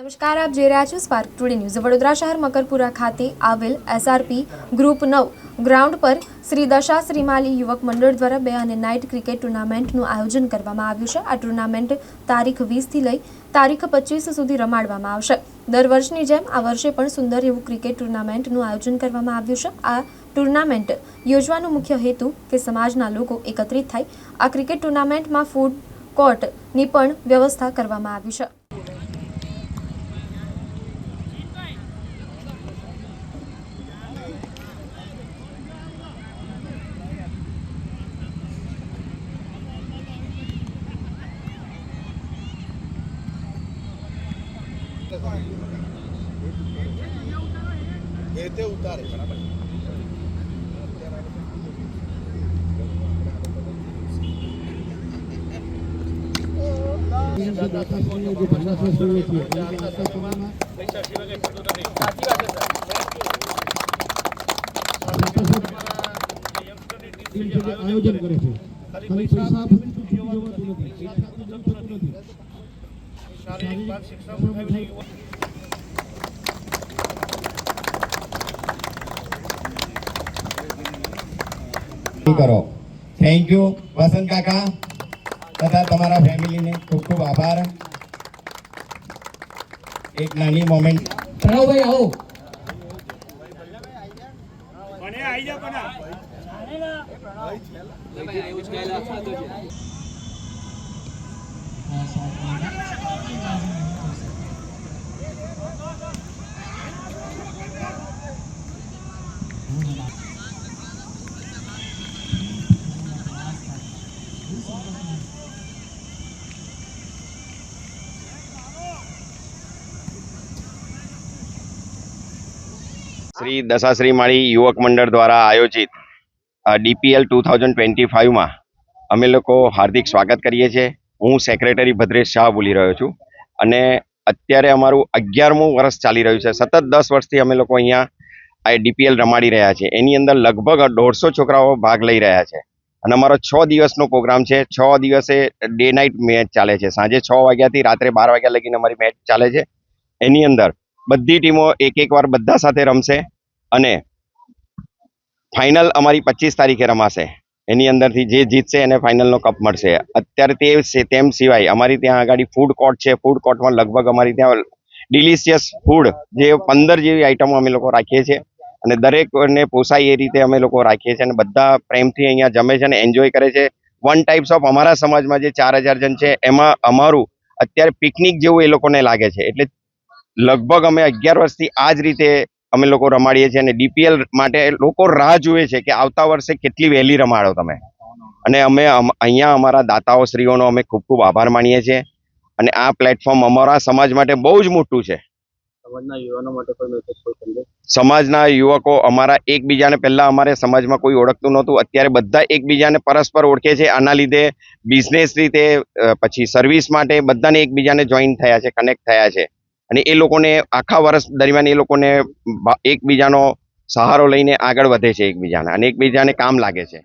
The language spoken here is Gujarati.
નમસ્કાર, આપ જોઈ રહ્યા છો સ્પાર્ક ટુડે ન્યૂઝ વડોદરા શહેર મકરપુરા ખાતે આવેલ એસઆરપી ગ્રુપ નવ ગ્રાઉન્ડ પર શ્રી દશા શ્રીમાલી યુવક મંડળ દ્વારા બે અને નાઇટ ક્રિકેટ ટુર્નામેન્ટનું આયોજન કરવામાં આવ્યું છે. આ ટુર્નામેન્ટ તારીખ વીસથી લઈ તારીખ પચીસ સુધી રમાડવામાં આવશે. દર વર્ષની જેમ આ વર્ષે પણ સુંદર એવું ક્રિકેટ ટુર્નામેન્ટનું આયોજન કરવામાં આવ્યું છે. આ ટુર્નામેન્ટ યોજવાનો મુખ્ય હેતુ કે સમાજના લોકો એકત્રિત થાય. આ ક્રિકેટ ટુર્નામેન્ટમાં ફૂડ કોર્ટની પણ વ્યવસ્થા કરવામાં આવી છે. એ તે ઉતારે. બરાબર આયોજન કરે છે. પૈસા નથી પૈસા આપીને થતું નથી શારીરિક માનસિક કરો. થેન્ક યુ વસંત કાકા. તથા તમારા ફેમિલીને ખૂબ ખૂબ આભાર. એક નાની મોમેન્ટ પ્રણવભાઈ આવો. શ્રી દશાશ્રી માળી યુવક મંડળ દ્વારા આયોજિત ડીપીએલ ટુ થાઉઝન્ડ ટ્વેન્ટી ફાઇવમાં અમે લોકો હાર્દિક સ્વાગત કરીએ છીએ. હું સેક્રેટરી ભદ્રેશ શાહ બોલી રહ્યો છું અને અત્યારે અમારું અગિયારમું વર્ષ ચાલી રહ્યું છે. સતત દસ વર્ષથી અમે લોકો અહીંયા આ ડીપીએલ રમાડી રહ્યા છે એની અંદર લગભગ દોઢસો છોકરાઓ ભાગ લઈ રહ્યા છે. અને અમારો છ દિવસનો પ્રોગ્રામ છે. છ દિવસે ડે નાઇટ મેચ ચાલે છે. સાંજે છ વાગ્યાથી રાત્રે બાર વાગ્યા લગીને અમારી મેચ ચાલે છે. એની અંદર બધી ટીમો એક એક વાર બધા સાથે રમશે અને ફાઇનલ અમારી પચીસ તારીખે રમાશે. એની અંદરથી જે જીતશે એને ફાઇનલનો કપ મળશે. અત્યારે તે તેમ સિવાય અમારી ત્યાં આગળ ફૂડ કોર્ટ છે. ફૂડ કોર્ટમાં લગભગ અમારી ત્યાં ડિલિશિયસ ફૂડ જે પંદર જેવી આઈટમો અમે લોકો રાખીએ છીએ અને દરેકને પોસાય એ રીતે અમે લોકો રાખીએ છીએ અને બધા પ્રેમથી અહીંયા જમે છે અને એન્જોય કરે છે. વન ટાઈપ્સ ઓફ અમારા સમાજમાં જે ચાર હજાર જણ છે, એમાં અમારું અત્યારે પિકનિક જેવું એ લોકોને લાગે છે. એટલે લગભગ અમે અગિયાર વર્ષથી આ જ રીતે અમે લોકો રમાડીએ છીએ અને ડીપીએલ માટે લોકો રાહ જુએ છે કે આવતા વર્ષે કેટલી વહેલી રમાડો તમે. અને અમે અહીંયા અમારા દાતાઓ શ્રીઓનો અમે ખૂબ ખૂબ આભાર માનીએ છીએ. અને આ પ્લેટફોર્મ અમારા સમાજ માટે બહુ જ મોટું છે. સમાજના યુવાનો માટે કોઈ મેસેજ કોઈ સંદેશ? સમાજના યુવકો અમારા એકબીજાને પહેલા અમારે સમાજમાં કોઈ ઓળખતું નહોતું. અત્યારે બધા એકબીજાને પરસ્પર ઓળખે છે. આના લીધે બિઝનેસ રીતે પછી સર્વિસ માટે બધાને એકબીજાને જોઈન થયા છે કનેક્ટ થયા છે. અને એ લોકોને આખા વર્ષ દરમિયાન એ લોકોને એકબીજાનો સહારો લઈને આગળ વધે છે એકબીજાને અને એકબીજાને કામ લાગે છે.